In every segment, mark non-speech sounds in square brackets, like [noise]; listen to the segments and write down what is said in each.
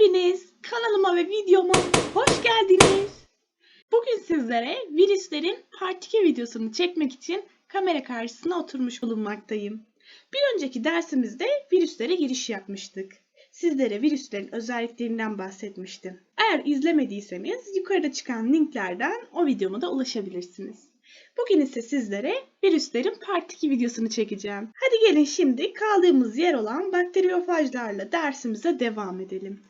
Hepiniz kanalıma ve videoma hoş geldiniz. Bugün sizlere virüslerin part 2 videosunu çekmek için kamera karşısına oturmuş bulunmaktayım. Bir önceki dersimizde virüslere giriş yapmıştık. Sizlere virüslerin özelliklerinden bahsetmiştim. Eğer izlemediyseniz yukarıda çıkan linklerden o videoma da ulaşabilirsiniz. Bugün ise sizlere virüslerin part 2 videosunu çekeceğim. Hadi gelin şimdi kaldığımız yer olan bakteriyofajlarla dersimize devam edelim.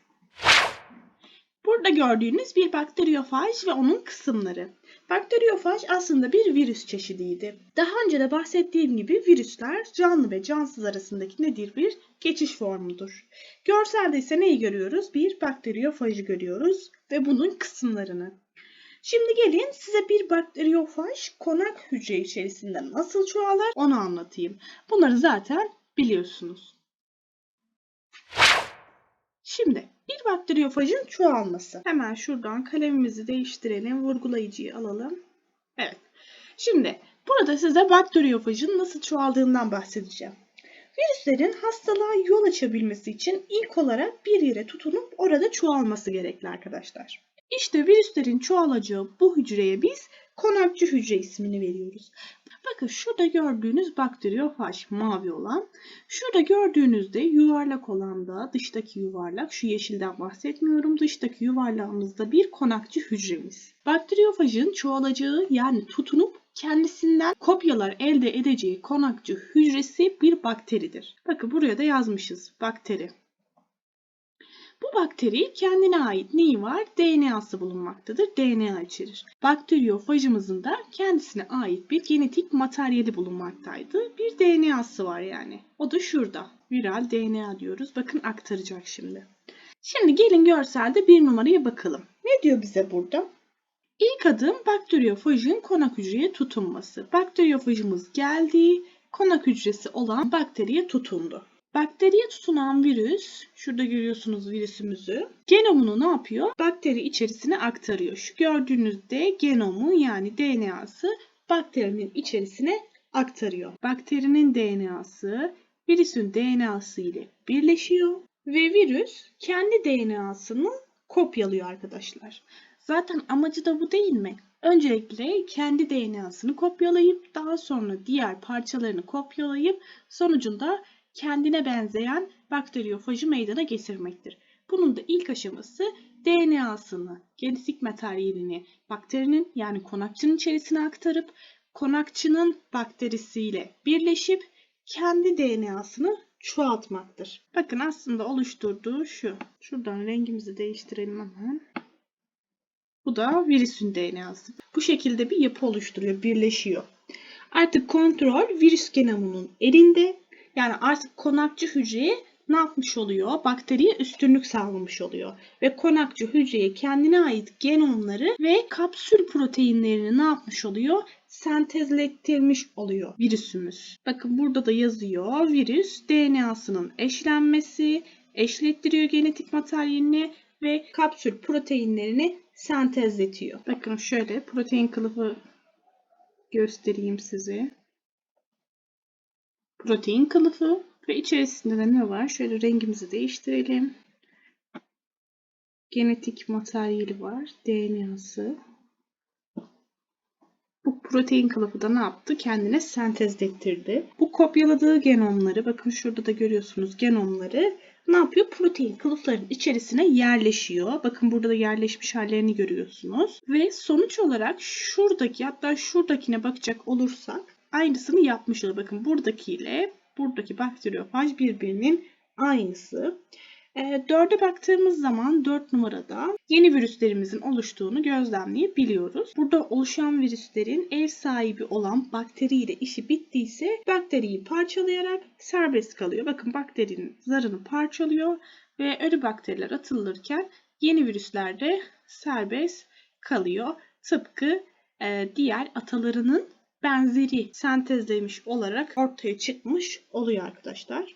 Burada gördüğünüz bir bakteriyofaj ve onun kısımları. Bakteriyofaj aslında bir virüs çeşidiydi. Daha önce de bahsettiğim gibi virüsler canlı ve cansız arasındaki nedir bir geçiş formudur. Görselde ise neyi görüyoruz? Bir bakteriyofajı görüyoruz ve bunun kısımlarını. Şimdi gelin size bir bakteriyofaj konak hücre içerisinde nasıl çoğalır onu anlatayım. Bunları zaten biliyorsunuz. Şimdi bir bakteriyofajın çoğalması. Hemen şuradan kalemimizi değiştirelim. Vurgulayıcıyı alalım. Evet. Şimdi burada size bakteriyofajın nasıl çoğaldığından bahsedeceğim. Virüslerin hastalığa yol açabilmesi için ilk olarak bir yere tutunup orada çoğalması gerekli arkadaşlar. İşte virüslerin çoğalacağı bu hücreye biz konakçı hücre ismini veriyoruz. Bakın şurada gördüğünüz bakteriyofaj mavi olan, şurada gördüğünüzde yuvarlak olan da dıştaki yuvarlak, şu yeşilden bahsetmiyorum, dıştaki yuvarlağımızda bir konakçı hücremiz. Bakteriyofajın çoğalacağı yani tutunup kendisinden kopyalar elde edeceği konakçı hücresi bir bakteridir. Bakın buraya da yazmışız bakteri. Bu bakteri kendine ait neyi var? DNA'sı bulunmaktadır. DNA içerir. Bakteriyofajımızın da kendisine ait bir genetik materyali bulunmaktaydı. Bir DNA'sı var yani. O da şurada. Viral DNA diyoruz. Bakın aktaracak şimdi. Şimdi gelin görselde bir numaraya bakalım. Ne diyor bize burada? İlk adım bakteriyofajın konak hücreye tutunması. Bakteriyofajımız geldi, konak hücresi olan bakteriye tutundu. Bakteriye tutunan virüs, şurada görüyorsunuz virüsümüzü, genomunu ne yapıyor? Bakteri içerisine aktarıyor. Şu gördüğünüzde genomu yani DNA'sı bakterinin içerisine aktarıyor. Bakterinin DNA'sı virüsün DNA'sı ile birleşiyor ve virüs kendi DNA'sını kopyalıyor arkadaşlar. Zaten amacı da bu değil mi? Öncelikle kendi DNA'sını kopyalayıp daha sonra diğer parçalarını kopyalayıp sonucunda kendine benzeyen bakteriyofajı meydana getirmektir. Bunun da ilk aşaması DNA'sını, genetik materyalini bakterinin yani konakçının içerisine aktarıp konakçının bakterisiyle birleşip kendi DNA'sını çoğaltmaktır. Bakın aslında oluşturduğu şu. Şuradan rengimizi değiştirelim hemen. Bu da virüsün DNA'sı. Bu şekilde bir yapı oluşturuyor, birleşiyor. Artık kontrol virüs genomunun elinde. Yani artık konakçı hücreye ne yapmış oluyor? Bakteriye üstünlük sağlamış oluyor. Ve konakçı hücreye kendine ait genomları ve kapsül proteinlerini ne yapmış oluyor? Sentezlettirmiş oluyor virüsümüz. Bakın burada da yazıyor. Virüs DNA'sının eşlenmesi, eşlettiriyor genetik materyalini ve kapsül proteinlerini sentezletiyor. Bakın şöyle protein kılıfı göstereyim size. Protein kılıfı ve içerisinde de ne var? Şöyle rengimizi değiştirelim. Genetik materyali var. DNA'sı. Bu protein kılıfı da ne yaptı? Kendine sentezlettirdi. Bu kopyaladığı genomları, bakın şurada da görüyorsunuz genomları ne yapıyor? Protein kılıfların içerisine yerleşiyor. Bakın burada da yerleşmiş hallerini görüyorsunuz. Ve sonuç olarak şuradaki hatta şuradakine bakacak olursak aynısını yapmış oluyor. Bakın buradakiyle buradaki bakteriyofaj birbirinin aynısı. E, baktığımız zaman 4 numarada yeni virüslerimizin oluştuğunu gözlemleyebiliyoruz. Burada oluşan virüslerin ev sahibi olan bakteriyle işi bittiyse bakteriyi parçalayarak serbest kalıyor. Bakın bakterinin zarını parçalıyor ve ölü bakteriler atılırken yeni virüsler de serbest kalıyor. Tıpkı e, diğer atalarının benzeri sentezlemiş olarak ortaya çıkmış oluyor arkadaşlar.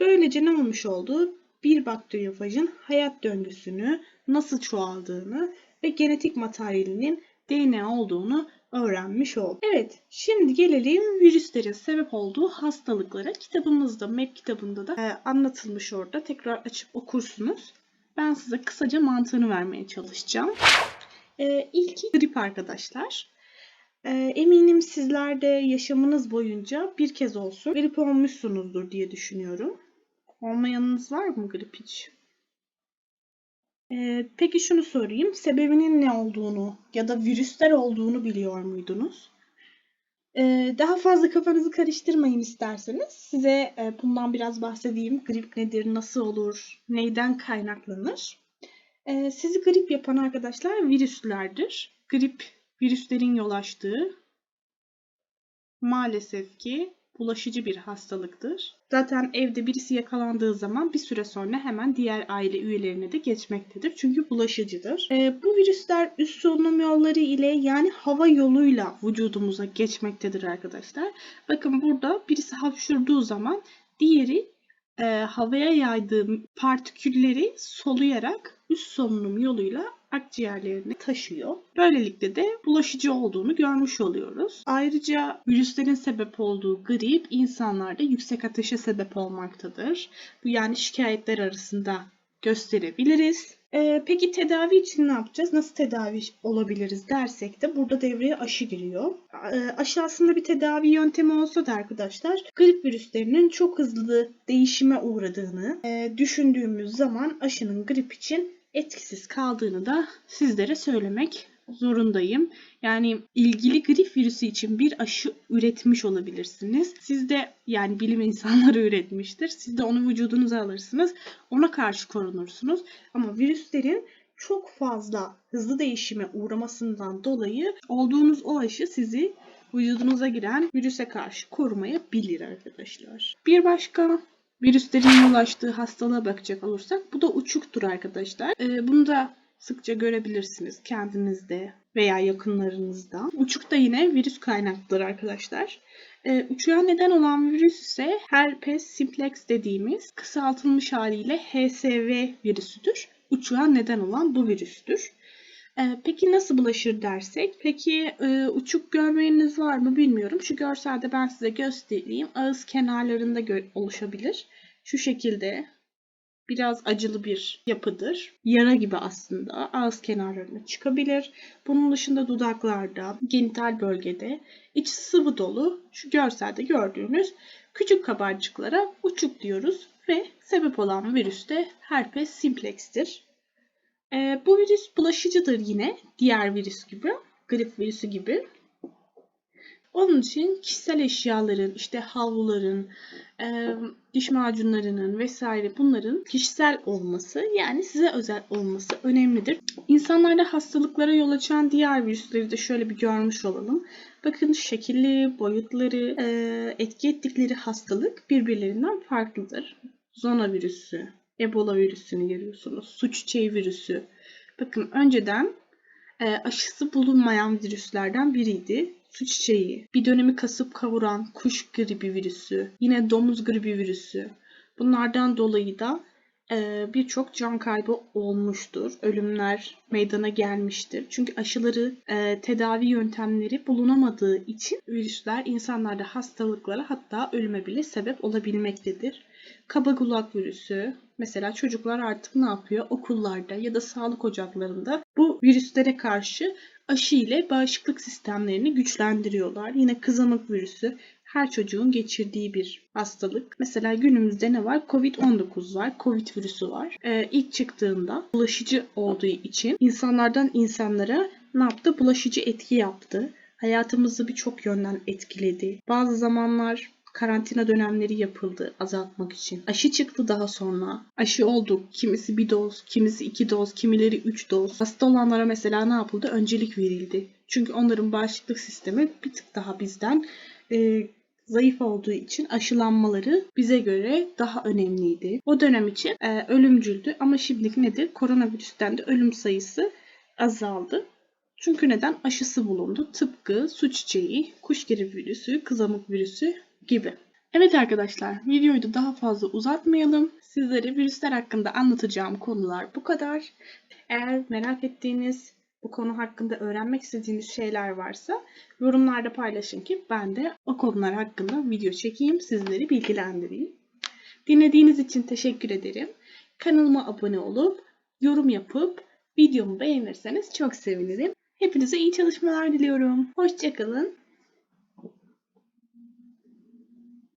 Böylece ne olmuş oldu? Bir bakteriyofajın hayat döngüsünü nasıl çoğaldığını ve genetik materyalinin DNA olduğunu öğrenmiş olduk. Evet, şimdi gelelim virüslerin sebep olduğu hastalıklara. Kitabımızda, MEP kitabında da e, anlatılmış orada. Tekrar açıp okursunuz. Ben size kısaca mantığını vermeye çalışacağım. Ee, ilki grip arkadaşlar. Ee, eminim sizler de yaşamınız boyunca bir kez olsun grip olmuşsunuzdur diye düşünüyorum. Olmayanınız var mı grip hiç? Ee, peki şunu sorayım. Sebebinin ne olduğunu ya da virüsler olduğunu biliyor muydunuz? Ee, daha fazla kafanızı karıştırmayın isterseniz. Size e, bundan biraz bahsedeyim. Grip nedir, nasıl olur, neyden kaynaklanır? Ee, sizi grip yapan arkadaşlar virüslerdir. Grip virüslerin yol açtığı maalesef ki bulaşıcı bir hastalıktır. Zaten evde birisi yakalandığı zaman bir süre sonra hemen diğer aile üyelerine de geçmektedir. Çünkü bulaşıcıdır. Ee, bu virüsler üst solunum yolları ile yani hava yoluyla vücudumuza geçmektedir arkadaşlar. Bakın burada birisi hapşurduğu zaman diğeri e, havaya yaydığı partikülleri soluyarak üst solunum yoluyla akciğerlerine taşıyor. Böylelikle de bulaşıcı olduğunu görmüş oluyoruz. Ayrıca virüslerin sebep olduğu grip insanlarda yüksek ateşe sebep olmaktadır. Bu yani şikayetler arasında gösterebiliriz. Ee, peki tedavi için ne yapacağız? Nasıl tedavi olabiliriz dersek de burada devreye aşı giriyor. Ee, aşı aslında bir tedavi yöntemi olsa da arkadaşlar grip virüslerinin çok hızlı değişime uğradığını e, düşündüğümüz zaman aşının grip için etkisiz kaldığını da sizlere söylemek zorundayım. Yani ilgili grip virüsü için bir aşı üretmiş olabilirsiniz. Siz de yani bilim insanları [laughs] üretmiştir. Siz de onu vücudunuza alırsınız. Ona karşı korunursunuz. Ama virüslerin çok fazla hızlı değişime uğramasından dolayı olduğunuz o aşı sizi vücudunuza giren virüse karşı korumayabilir arkadaşlar. Bir başka virüslerin yol açtığı hastalığa bakacak olursak bu da uçuktur arkadaşlar. Ee, bunu da sıkça görebilirsiniz kendinizde veya yakınlarınızda. Uçuk da yine virüs kaynaklıdır arkadaşlar. Ee, uçuğa neden olan virüs ise herpes simplex dediğimiz kısaltılmış haliyle HSV virüsüdür. Uçuğa neden olan bu virüstür. Ee, peki nasıl bulaşır dersek? Peki e, uçuk görmeyiniz var mı bilmiyorum. Şu görselde ben size göstereyim. Ağız kenarlarında oluşabilir. Şu şekilde biraz acılı bir yapıdır. Yara gibi aslında ağız kenarlarına çıkabilir. Bunun dışında dudaklarda, genital bölgede içi sıvı dolu şu görselde gördüğünüz küçük kabarcıklara uçuk diyoruz ve sebep olan virüs de herpes simplex'tir. Ee, bu virüs bulaşıcıdır yine diğer virüs gibi, grip virüsü gibi. Onun için kişisel eşyaların, işte havluların, e, diş macunlarının vesaire bunların kişisel olması yani size özel olması önemlidir. İnsanlarda hastalıklara yol açan diğer virüsleri de şöyle bir görmüş olalım. Bakın şekilli, boyutları, e, etki ettikleri hastalık birbirlerinden farklıdır. Zona virüsü, Ebola virüsünü görüyorsunuz, su çiçeği virüsü. Bakın önceden aşısı bulunmayan virüslerden biriydi su çiçeği, bir dönemi kasıp kavuran kuş gribi virüsü, yine domuz gribi virüsü. Bunlardan dolayı da e, birçok can kaybı olmuştur. Ölümler meydana gelmiştir. Çünkü aşıları, e, tedavi yöntemleri bulunamadığı için virüsler insanlarda hastalıklara hatta ölüme bile sebep olabilmektedir. Kaba kulak virüsü, mesela çocuklar artık ne yapıyor? Okullarda ya da sağlık ocaklarında bu virüslere karşı aşı ile bağışıklık sistemlerini güçlendiriyorlar. Yine kızamık virüsü her çocuğun geçirdiği bir hastalık. Mesela günümüzde ne var? Covid-19 var, Covid virüsü var. Ee, ilk çıktığında bulaşıcı olduğu için insanlardan insanlara ne yaptı? Bulaşıcı etki yaptı. Hayatımızı birçok yönden etkiledi. Bazı zamanlar karantina dönemleri yapıldı azaltmak için. Aşı çıktı daha sonra. Aşı olduk. Kimisi bir doz, kimisi iki doz, kimileri üç doz. Hasta olanlara mesela ne yapıldı? Öncelik verildi. Çünkü onların bağışıklık sistemi bir tık daha bizden e, zayıf olduğu için aşılanmaları bize göre daha önemliydi. O dönem için e, ölümcüldü ama şimdilik nedir? Koronavirüsten de ölüm sayısı azaldı. Çünkü neden? Aşısı bulundu. Tıpkı su çiçeği, kuş gribi virüsü, kızamık virüsü gibi. Evet arkadaşlar videoyu da daha fazla uzatmayalım. Sizlere virüsler hakkında anlatacağım konular bu kadar. Eğer merak ettiğiniz bu konu hakkında öğrenmek istediğiniz şeyler varsa yorumlarda paylaşın ki ben de o konular hakkında video çekeyim, sizleri bilgilendireyim. Dinlediğiniz için teşekkür ederim. Kanalıma abone olup yorum yapıp videomu beğenirseniz çok sevinirim. Hepinize iyi çalışmalar diliyorum. Hoşçakalın.